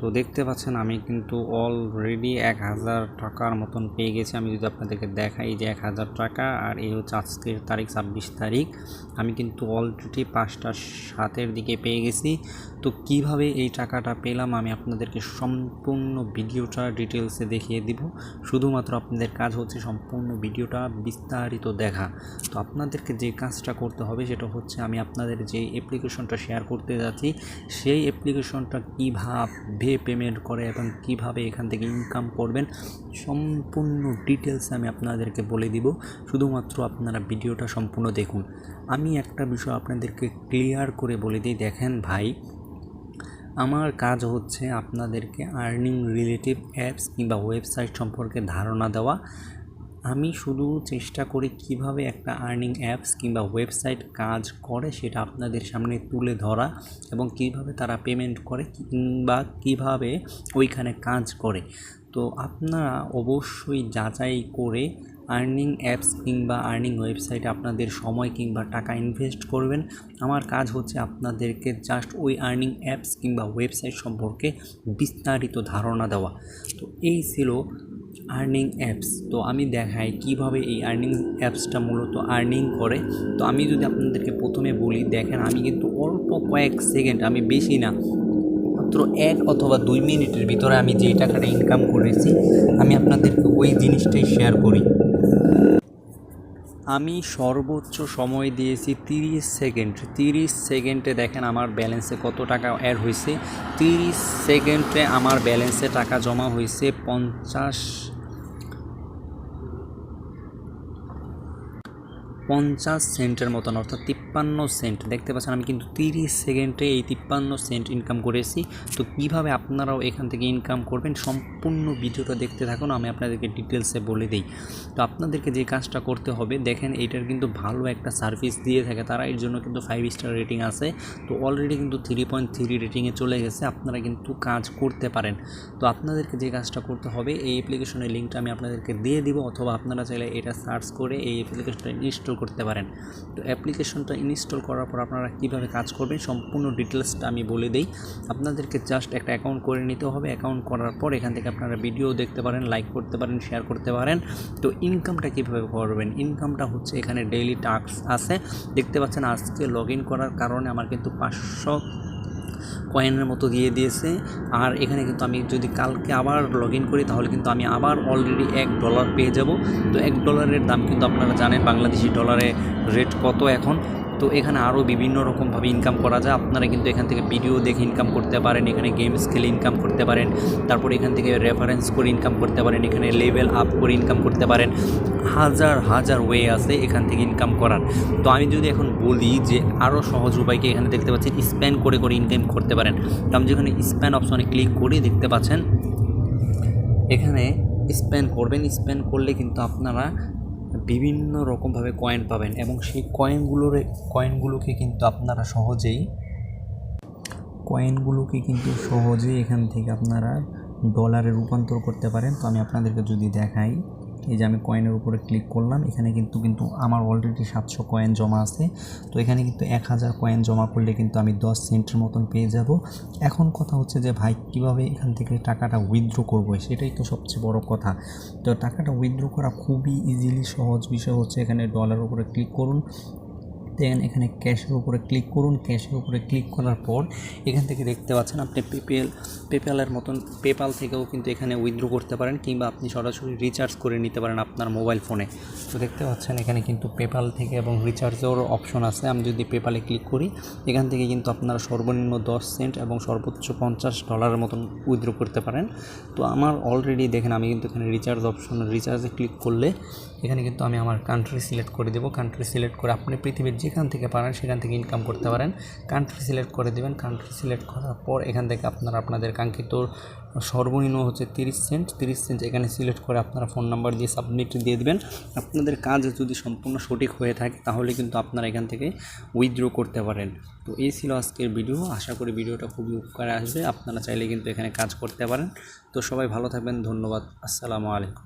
তো দেখতে পাচ্ছেন আমি কিন্তু অলরেডি এক হাজার টাকার মতন পেয়ে গেছি। আমি যদি আপনাদেরকে দেখাই যে এক হাজার টাকা আর এই হচ্ছে আজকের তারিখ ছাব্বিশ তারিখ, আমি কিন্তু অলরেডি পাঁচটা সাতের দিকে পেয়ে গেছি। তো কীভাবে এই টাকাটা পেলাম আমি আপনাদেরকে সম্পূর্ণ ভিডিওটা ডিটেলসে দেখিয়ে দিব। শুধুমাত্র আপনাদের কাজ হচ্ছে সম্পূর্ণ ভিডিওটা বিস্তারিত দেখা। তো আপনাদেরকে যে কাজটা করতে হবে সেটা হচ্ছে আমি আপনাদের যে অ্যাপ্লিকেশনটা শেয়ার করতে যাচ্ছি, সেই অ্যাপ্লিকেশনটা কীভাবে পেমেন্ট করে এবং কীভাবে এখান থেকে ইনকাম করবেন, সম্পূর্ণ ডিটেলস আমি আপনাদেরকে বলে দিব। শুধুমাত্র আপনারা ভিডিওটা সম্পূর্ণ দেখুন। আমি একটা বিষয় আপনাদেরকে ক্লিয়ার করে বলে দিই। দেখেন ভাই, আমার কাজ হচ্ছে আপনাদেরকে আর্নিং রিলেটিভ অ্যাপস কিংবা ওয়েবসাইট সম্পর্কে ধারণা দেওয়া। আমি শুধু চেষ্টা করি কীভাবে একটা আর্নিং অ্যাপস কিংবা ওয়েবসাইট কাজ করে সেটা আপনাদের সামনে তুলে ধরা এবং কীভাবে তারা পেমেন্ট করে কিংবা কীভাবে ওইখানে কাজ করে। তো আপনারা অবশ্যই যাচাই করে আর্নিং অ্যাপস কিংবা আর্নিং ওয়েবসাইটে আপনাদের সময় কিংবা টাকা ইনভেস্ট করবেন। আমার কাজ হচ্ছে আপনাদেরকে জাস্ট ওই আর্নিং অ্যাপস কিংবা ওয়েবসাইট সম্পর্কে বিস্তারিত ধারণা দেওয়া। তো এই ছিল আর্নিং অ্যাপস। তো আমি দেখাই কীভাবে এই আর্নিং অ্যাপসটা মূলত আর্নিং করে। তো আমি যদি আপনাদেরকে প্রথমে বলি, দেখেন আমি কিন্তু অল্প কয়েক সেকেন্ড, আমি বেশি না, মাত্র এক অথবা দুই মিনিটের ভিতরে আমি যে টাকাটা ইনকাম করেছি, আমি আপনাদেরকে ওই জিনিসটাই শেয়ার করি। আমি সর্বোচ্চ সময় দিয়েছি তিরিশ সেকেন্ড। তিরিশ সেকেন্ডে দেখেন আমার ব্যালেন্সে কত টাকা অ্যাড হয়েছে। তিরিশ সেকেন্ডে আমার ব্যালেন্সে টাকা জমা হয়েছে পঞ্চাশ পঞ্চাশ সেন্টের মতন, অর্থাৎ তিপ্পান্ন সেন্ট। দেখতে পাচ্ছেন, আমি কিন্তু তিরিশ সেকেন্ডে এই তিপ্পান্ন সেন্ট ইনকাম করেছি। তো কীভাবে আপনারাও এখান থেকে ইনকাম করবেন, সম্পূর্ণ ভিডিওটা দেখতে থাকুন, আমি আপনাদেরকে ডিটেলসে বলে দিই। তো আপনাদেরকে যে কাজটা করতে হবে, দেখেন এইটার কিন্তু ভালো একটা সার্ভিস দিয়ে থাকে, তারা এর জন্য কিন্তু ফাইভ স্টার রেটিং আছে। তো অলরেডি কিন্তু থ্রি পয়েন্ট থ্রি রেটিংয়ে চলে গেছে, আপনারা কিন্তু কাজ করতে পারেন। তো আপনাদেরকে যে কাজটা করতে হবে, এই অ্যাপ্লিকেশনের লিঙ্কটা আমি আপনাদেরকে দিয়ে দিব, অথবা আপনারা চাইলে এটা সার্চ করে এই অ্যাপ্লিকেশনটা ইনস্টল করতে পারেন। তো অ্যাপ্লিকেশনটা ইনস্টল করার পর আপনারা কীভাবে কাজ করবেন সম্পূর্ণ ডিটেলসটা আমি বলে দিই। আপনাদেরকে জাস্ট একটা অ্যাকাউন্ট করে নিতে হবে। অ্যাকাউন্ট করার পর এখান থেকে আপনারা ভিডিও দেখতে পারেন, লাইক করতে পারেন, শেয়ার করতে পারেন। তো ইনকামটা কীভাবে করবেন? ইনকামটা হচ্ছে এখানে ডেইলি টাস্ক আছে। দেখতে পাচ্ছেন আজকে লগ করার কারণে আমার কিন্তু পাঁচশো কয়েনের মতো দিয়ে দিয়েছে। আর এখানে কিন্তু আমি যদি কালকে আবার লগ ইন করি, তাহলে কিন্তু আমি আবার অলরেডি এক ডলার পেয়ে যাব। তো এক ডলারের দাম কিন্তু আপনারা জানেন, বাংলাদেশি ডলারে রেট কত এখন? তো এখানে আরও বিভিন্ন রকমভাবে ইনকাম করা যায়। আপনারা কিন্তু এখান থেকে ভিডিও দেখে ইনকাম করতে পারেন, এখানে গেমস খেলে ইনকাম করতে পারেন, তারপর এখান থেকে রেফারেন্স করে ইনকাম করতে পারেন, এখানে লেভেল আপ করে ইনকাম করতে পারেন। হাজার হাজার ওয়ে আছে এখান থেকে ইনকাম করার। তো আমি যদি এখন বলি যে আরও সহজ উপায়কে এখানে দেখতে পাচ্ছেন স্প্যান করে করে ইনকাম করতে পারেন। তো আমি যেখানে স্প্যান অপশনে ক্লিক করি দেখতে পাচ্ছেন, এখানে স্প্যান করবেন স্প্যান করলে কিন্তু আপনারা বিভিন্ন রকমভাবে কয়েন পাবেন এবং সেই কয়েনগুলোর কয়েনগুলোকে কিন্তু আপনারা সহজেই কয়েনগুলোকে কিন্তু সহজেই এখান থেকে আপনারা ডলারে রূপান্তর করতে পারেন। তো আমি আপনাদেরকে যদি দেখাই এই যে আমি কয়েনের উপরে ক্লিক করলাম, এখানে কিন্তু কিন্তু আমার অলরেডি সাতশো কয়েন জমা আছে। তো এখানে কিন্তু এক হাজার কয়েন জমা করলে কিন্তু আমি দশ সেন্টের মতন পেয়ে যাব। এখন কথা হচ্ছে যে, ভাই, কীভাবে এখান থেকে টাকাটা উইথড্র করব? সেটাই তো সবচেয়ে বড় কথা। তো টাকাটা উইথড্র করা খুবই ইজিলি সহজ বিষয় হচ্ছে এখানে ডলার উপরে ক্লিক করুন। দেন এখানে ক্যাশের উপরে ক্লিক করুন। ক্যাশের উপরে ক্লিক করার পর এখান থেকে দেখতে পাচ্ছেন আপনি পেপেল পেপ্যালের মতন পেপাল থেকেও কিন্তু এখানে উইথড্রো করতে পারেন কিংবা আপনি সরাসরি রিচার্জ করে নিতে পারেন আপনার মোবাইল ফোনে তো দেখতে পাচ্ছেন এখানে কিন্তু পেপাল থেকে এবং রিচার্জেরও অপশন আছে। আমি যদি পেপালে ক্লিক করি, এখান থেকে কিন্তু আপনারা সর্বনিম্ন দশ সেন্ট এবং সর্বোচ্চ পঞ্চাশ ডলারের মতন উইথড্রো করতে পারেন। তো আমার অলরেডি দেখেন আমি কিন্তু এখানে রিচার্জ অপশন রিচার্জে ক্লিক করলে এখানে কিন্তু আমি আমার কান্ট্রি সিলেক্ট করে দেবো। কান্ট্রি সিলেক্ট করে আপনি পৃথিবীর যেখান থেকে পারেন, সেখান থেকে ইনকাম করতে পারেন। কান্ট্রি সিলেক্ট করে দেবেন। কান্ট্রি সিলেক্ট করার পর এখান থেকে আপনারা, আপনাদের কাঙ্ক্ষিত সর্বনিম্ন হচ্ছে তিরিশ সেন্ট তিরিশ সেন্ট এখানে সিলেক্ট করে আপনারা ফোন নাম্বার দিয়ে সাবমিট দিয়ে দেবেন। আপনাদের কাজ যদি সম্পূর্ণ সঠিক হয়ে থাকে, তাহলে কিন্তু আপনারা এখান থেকে উইথড্র করতে পারেন। তো এই ছিল আজকের ভিডিও আশা করি ভিডিওটা খুবই উপকারে আসবে। আপনারা চাইলে কিন্তু এখানে কাজ করতে পারেন। তো সবাই ভালো থাকবেন। ধন্যবাদ। আসসালামু আলাইকুম।